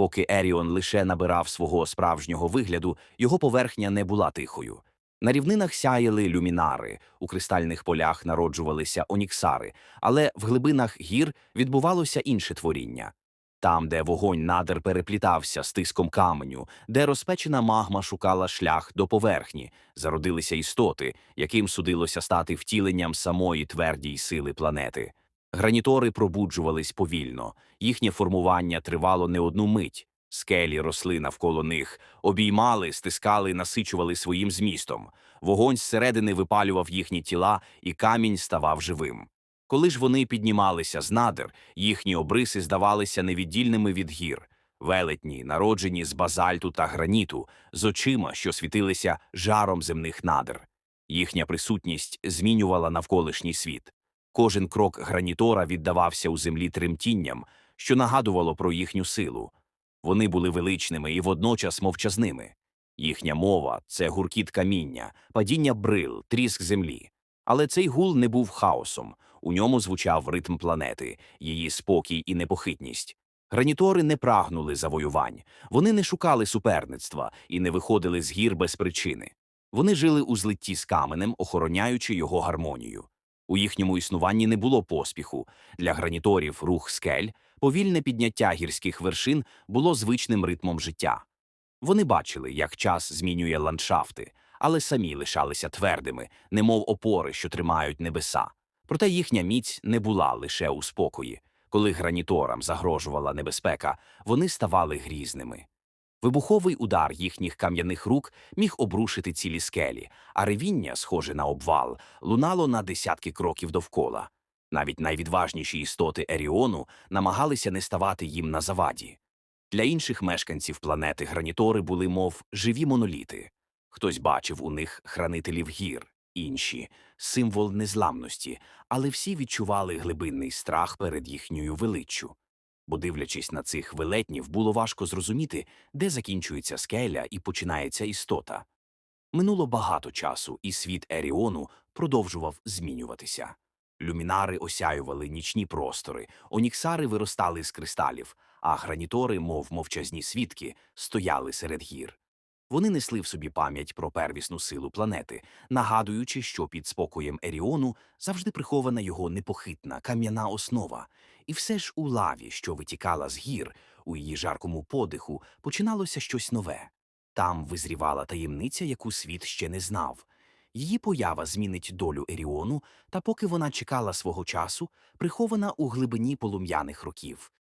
Поки Еріон лише набирав свого справжнього вигляду, його поверхня не була тихою. На рівнинах сяяли люмінари, у кристальних полях народжувалися оніксари, але в глибинах гір відбувалося інше творіння. Там, де вогонь надр переплітався з тиском каменю, де розпечена магма шукала шлях до поверхні, зародилися істоти, яким судилося стати втіленням самої твердій сили планети. Гранітори пробуджувались повільно, їхнє формування тривало не одну мить. Скелі росли навколо них, обіймали, стискали, насичували своїм змістом. Вогонь зсередини випалював їхні тіла, і камінь ставав живим. Коли ж вони піднімалися з надр, їхні обриси здавалися невіддільними від гір, велетні, народжені з базальту та граніту, з очима, що світилися жаром земних надр. Їхня присутність змінювала навколишній світ. Кожен крок гранітора віддавався у землі тремтінням, що нагадувало про їхню силу. Вони були величними і водночас мовчазними. Їхня мова це гуркіт каміння, падіння брил, тріск землі. Але цей гул не був хаосом. У ньому звучав ритм планети, її спокій і непохитність. Гранітори не прагнули завоювань, вони не шукали суперництва і не виходили з гір без причини. Вони жили у злитті з каменем, охороняючи його гармонію. У їхньому існуванні не було поспіху. Для граніторів рух скель, повільне підняття гірських вершин було звичним ритмом життя. Вони бачили, як час змінює ландшафти, але самі лишалися твердими, немов опори, що тримають небеса. Проте їхня міць не була лише у спокої. Коли граніторам загрожувала небезпека, вони ставали грізними. Вибуховий удар їхніх кам'яних рук міг обрушити цілі скелі, а ревіння, схоже на обвал, лунало на десятки кроків довкола. Навіть найвідважніші істоти Еріону намагалися не ставати їм на заваді. Для інших мешканців планети гранітори були, мов живі моноліти. Хтось бачив у них хранителів гір, інші символ незламності, але всі відчували глибинний страх перед їхньою величчю. Бо, дивлячись на цих велетнів, було важко зрозуміти, де закінчується скеля і починається істота. Минуло багато часу, і світ Еріону продовжував змінюватися. Люмінари осяювали нічні простори, оніксари виростали з кристалів, а гранітори, мов мовчазні свідки, стояли серед гір. Вони несли в собі пам'ять про первісну силу планети, нагадуючи, що під спокоєм Еріону завжди прихована його непохитна кам'яна основа, і все ж у лаві, що витікала з гір, у її жаркому подиху, починалося щось нове. Там визрівала таємниця, яку світ ще не знав. Її поява змінить долю Еріону, та поки вона чекала свого часу, прихована у глибині полум'яних років.